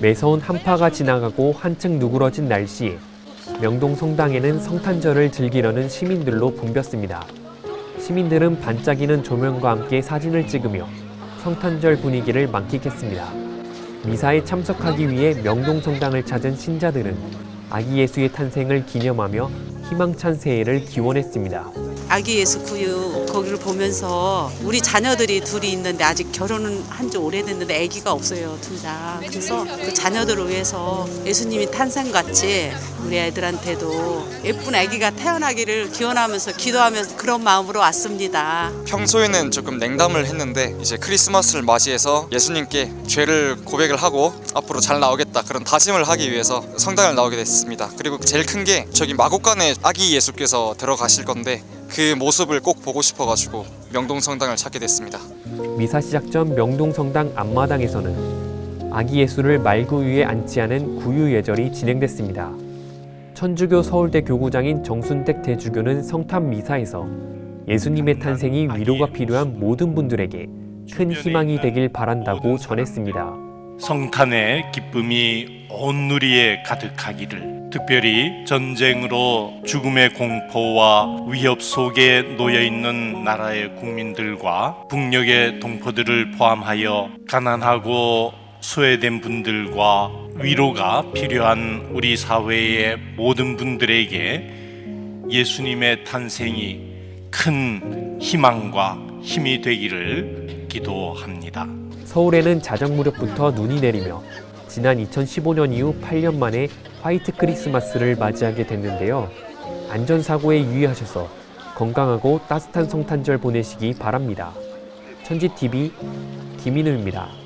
매서운 한파가 지나가고 한층 누그러진 날씨에 명동 성당에는 성탄절을 즐기려는 시민들로 붐볐습니다. 시민들은 반짝이는 조명과 함께 사진을 찍으며 성탄절 분위기를 만끽했습니다. 미사에 참석하기 위해 명동 성당을 찾은 신자들은 아기 예수의 탄생을 기념하며 희망찬 새해를 기원했습니다. 아기 예수 구유 거기를 보면서 우리 자녀들이 둘이 있는데 아직 결혼은 한 지 오래됐는데 아기가 없어요 둘 다. 그래서 그 자녀들을 위해서 예수님이 탄생같이 우리 애들한테도 예쁜 아기가 태어나기를 기원하면서 기도하면서 그런 마음으로 왔습니다. 평소에는 조금 냉담을 했는데 이제 크리스마스를 맞이해서 예수님께 죄를 고백을 하고 앞으로 잘 나오겠다 그런 다짐을 하기 위해서 성당을 나오게 됐습니다. 그리고 제일 큰 게 저기 마곡간에 아기 예수께서 들어가실 건데 그 모습을 꼭 보고 싶어가지고 명동 성당을 찾게 됐습니다. 미사 시작 전 명동 성당 앞마당에서는 아기 예수를 말구 위에 안치하는 구유 예절이 진행됐습니다. 천주교 서울대 교구장인 정순택 대주교는 성탄 미사에서 예수님의 탄생이 위로가 필요한 모든 분들에게 큰 희망이 되길 바란다고 전했습니다. 성탄의 기쁨이 온 누리에 가득하기를 특별히 전쟁으로 죽음의 공포와 위협 속에 놓여 있는 나라의 국민들과 북녘의 동포들을 포함하여 가난하고 소외된 분들과 위로가 필요한 우리 사회의 모든 분들에게 예수님의 탄생이 큰 희망과 힘이 되기를 기도합니다. 서울에는 자정 무렵부터 눈이 내리며 지난 2015년 이후 8년 만에 화이트 크리스마스를 맞이하게 됐는데요. 안전사고에 유의하셔서 건강하고 따뜻한 성탄절 보내시기 바랍니다. 천지TV 김인우입니다.